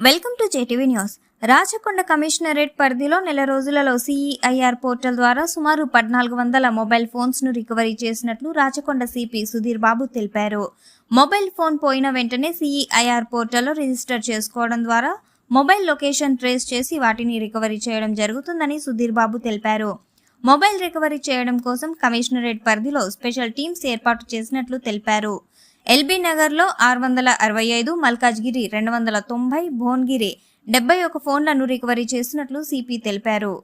Welcome to J TV news. Rachakonda commissionerate పరిధిలో నెల రోజులలో సిఈఐఆర్ పోర్టల్ ద్వారా సుమారు పద్నాలుగు వందల మొబైల్ ఫోన్స్ను రికవరీ చేసినట్లు రాచకొండ సిపి సుధీర్ బాబు తెలిపారు. మొబైల్ ఫోన్ పోయిన వెంటనే సిఈఐఆర్ పోర్టల్లో రిజిస్టర్ చేసుకోవడం ద్వారా మొబైల్ లొకేషన్ ట్రేస్ చేసి వాటిని రికవరీ చేయడం జరుగుతుందని సుధీర్ బాబు తెలిపారు. మొబైల్ రికవరీ చేయడం కోసం కమిషనరేట్ పరిధిలో స్పెషల్ టీమ్స్ ఏర్పాటు చేసినట్లు తెలిపారు. ఎల్బీ నగర్లో ఆరు వందల అరవై ఐదు మల్కాజ్గిరి రెండు వందల తొంభై భువన్గిరి డెబ్బై ఒక ఫోన్లను రికవరీ చేసినట్లు సిపి తెలిపారు.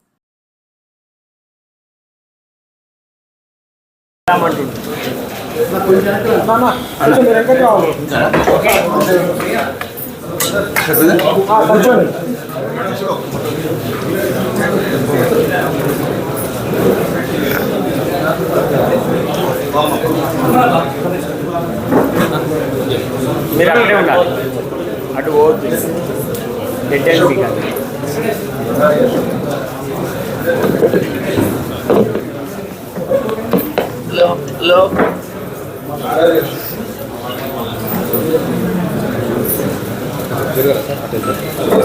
కూర్చోండి అక్కడే ఉండాలి అటు పోవద్దు డెడ్ మీకు అది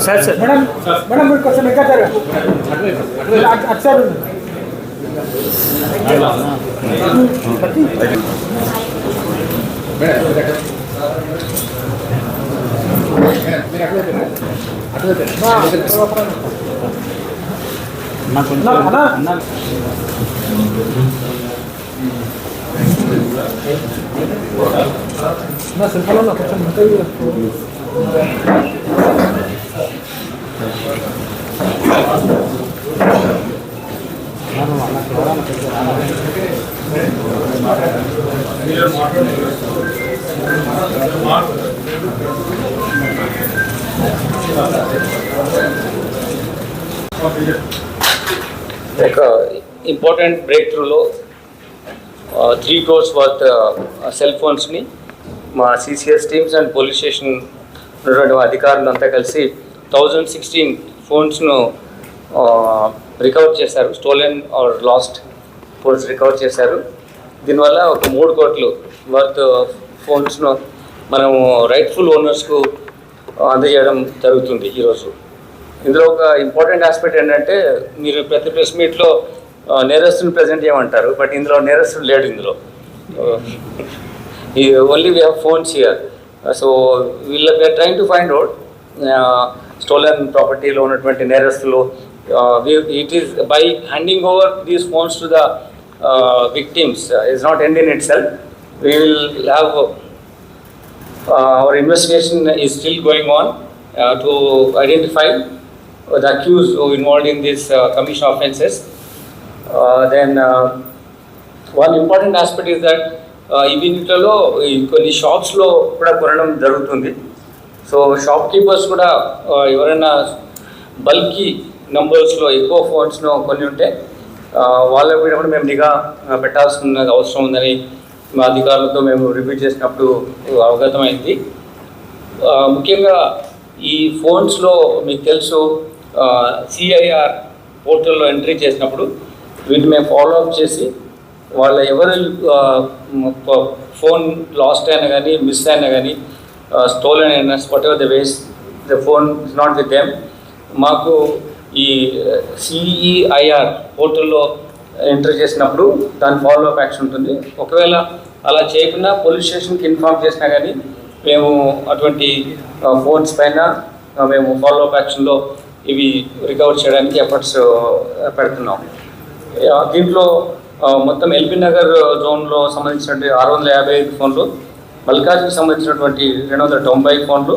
సార్ సార్. మేడం మేడం మీరు కొంచెం ఇంకా జరగండి అటు- الناس اللي قالوا لك عشان نكيف Thank you. ఒక ఇంపార్టెంట్ బ్రేక్ త్రూలో త్రీ క్రోర్స్ వర్త్ సెల్ ఫోన్స్ని మా CCS teams and police station ఉన్నటువంటి అధికారులు అంతా కలిసి థౌజండ్ సిక్స్టీన్ ఫోన్స్ను రికవర్ చేశారు. Stolen or lost phones recover చేశారు. దీనివల్ల ఒక మూడు కోట్లు వర్త్ ఫోన్స్ను మనము రైట్ఫుల్ ఓనర్స్కు అందజేయడం జరుగుతుంది ఈరోజు. ఇందులో ఒక ఇంపార్టెంట్ ఆస్పెక్ట్ ఏంటంటే మీరు ప్రతి ప్రెస్ మీట్లో నేరస్తుని ప్రజెంట్ చేయమంటారు బట్ ఇందులో నేరస్తుడు లేడు ఇందులో. Only we have phones here. So వీళ్ళ we're trying to find out stolen ప్రాపర్టీలో ఉన్నటువంటి నేరస్తులు. It is by handing over these phones to the victims. Is not end in itself. We will have our investigation is still going on uh, to identify the accused who involved in this uh, commission offences. Uh, then uh, one important aspect is that uh, ఈ వీటిలో కొన్ని షాప్స్లో కూడా కొనడం జరుగుతుంది so shop keepers కూడా ఎవరైనా bulky నంబర్స్లో ఎక్కువ ఫోన్స్ను కొన్ని ఉంటే uh, వాళ్ళ మీద కూడా మేము నిఘా పెట్టాల్సిన అవసరం ఉందని మా అధికారులతో మేము రివ్యూ చేసినప్పుడు అవగతమైంది. ముఖ్యంగా ఈ ఫోన్స్లో మీకు తెలుసు సిఐఆర్ పోర్టల్లో ఎంట్రీ చేసినప్పుడు వీటిని మేము ఫాలో అప్ చేసి వాళ్ళ ఎవరు ఫోన్ లాస్ట్ అయినా కానీ మిస్ అయినా కానీ స్టోలన్ అయినా whatever the ways the phone is not with them మాకు ఈ సిఈఐఆర్ పోర్టల్లో ఎంటర్ చేసినప్పుడు దాని ఫాలో అప్ యాక్షన్ ఉంటుంది. ఒకవేళ అలా చేయకుండా పోలీస్ స్టేషన్కి ఇన్ఫార్మ్ చేసినా కానీ మేము అటువంటి ఫోన్స్ పైన మేము ఫాలో అప్ యాక్షన్లో ఇవి రికవర్ చేయడానికి ఎఫర్ట్స్ పెడుతున్నాం. దీంట్లో మొత్తం ఎల్బీ నగర్ జోన్లో సంబంధించినటువంటి ఆరు వందల యాభై ఐదు ఫోన్లు మల్కాజ్కి సంబంధించినటువంటి రెండు వందల తొంభై ఫోన్లు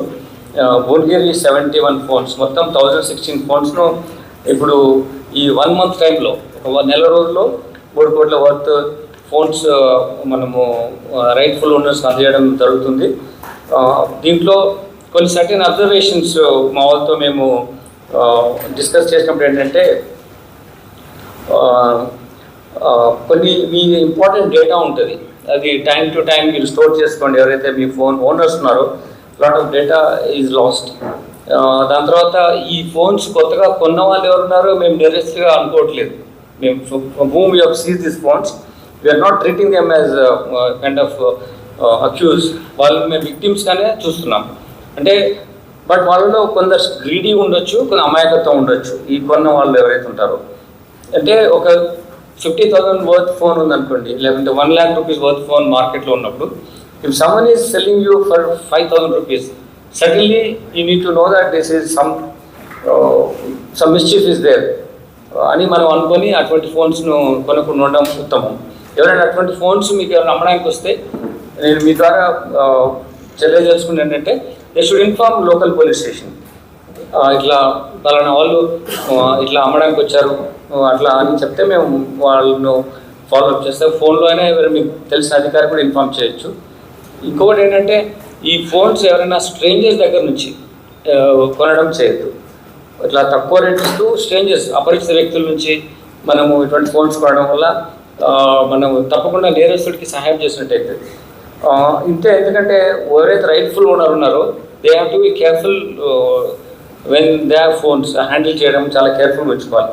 భువనగిరి సెవెంటీ వన్ ఫోన్స్ మొత్తం థౌజండ్ సిక్స్టీన్ ఫోన్స్ను ఇప్పుడు ఈ వన్ మంత్ టైంలో నెల రోజుల్లో మూడు కోట్ల వర్త్ ఫోన్స్ మనము రైట్ఫుల్ ఓనర్స్ అందజేయడం జరుగుతుంది. దీంట్లో కొన్ని సర్టెన్ అబ్జర్వేషన్స్ మా వాళ్ళతో మేము డిస్కస్ చేసినప్పుడు ఏంటంటే కొన్ని మీ ఇంపార్టెంట్ డేటా ఉంటుంది. అది టైం టు టైం మీరు స్టోర్ చేసుకోండి. ఎవరైతే మీ ఫోన్ ఓనర్స్ ఉన్నారో lot of data is lost దాని తర్వాత ఈ ఫోన్స్ కొత్తగా కొన్న వాళ్ళు ఎవరున్నారో మేము డైరెక్ట్గా అనుకోవట్లేదు. మేము whom you seize this phones we're not treating them uh, kind of accused వాళ్ళు మేము విక్టిమ్స్గానే చూస్తున్నాం. అంటే బట్ వాళ్ళలో కొందరు గ్రీడీ ఉండొచ్చు కొంత అమాయకత్వం ఉండొచ్చు. ఈ కొన్న వాళ్ళు ఎవరైతే ఉంటారో. అంటే ఒక ఫిఫ్టీ థౌసండ్ వర్త్ ఫోన్ ఉందనుకోండి లేకుంటే one lakh rupees worth phone మార్కెట్లో ఉన్నప్పుడు if someone is selling you for five thousand rupees suddenly you need to know that this is some some mischief is there అని మనం అనుకొని అటువంటి ఫోన్స్ను కొనుక్కుని ఉండడం ఉత్తమం. ఎవరైనా అటువంటి ఫోన్స్ మీకు ఎవరైనా అమ్మడానికి వస్తే నేను మీ ద్వారా తెలియజేసుకుని ఏంటంటే they should inform local police station ఇట్లా పలానా వాళ్ళు ఇట్లా అమ్మడానికి వచ్చారు అట్లా అని చెప్తే మేము వాళ్ళను ఫాలోఅప్ చేస్తే ఫోన్లో అయినా ఎవరైనా మీకు తెలిసిన అధికారి కూడా ఇన్ఫార్మ్ చేయొచ్చు. ఇంకొకటి ఏంటంటే ఈ ఫోన్స్ ఎవరైనా స్ట్రేంజర్స్ దగ్గర నుంచి కొనడం చేయొద్దు. ఇట్లా తక్కువ రేట్ ఇస్తూ స్ట్రేంజర్స్ అపరిచిత వ్యక్తుల నుంచి మనము ఇటువంటి ఫోన్స్ కొనడం వల్ల మనం తప్పకుండా నేరస్తుడికి సహాయం చేసినట్టయితే ఇంతే ఎందుకంటే ఎవరైతే రైట్ఫుల్ ఓనర్ ఉన్నారో they have to be careful when they have phones handle చేయడం చాలా కేర్ఫుల్ ఉంచుకోవాలి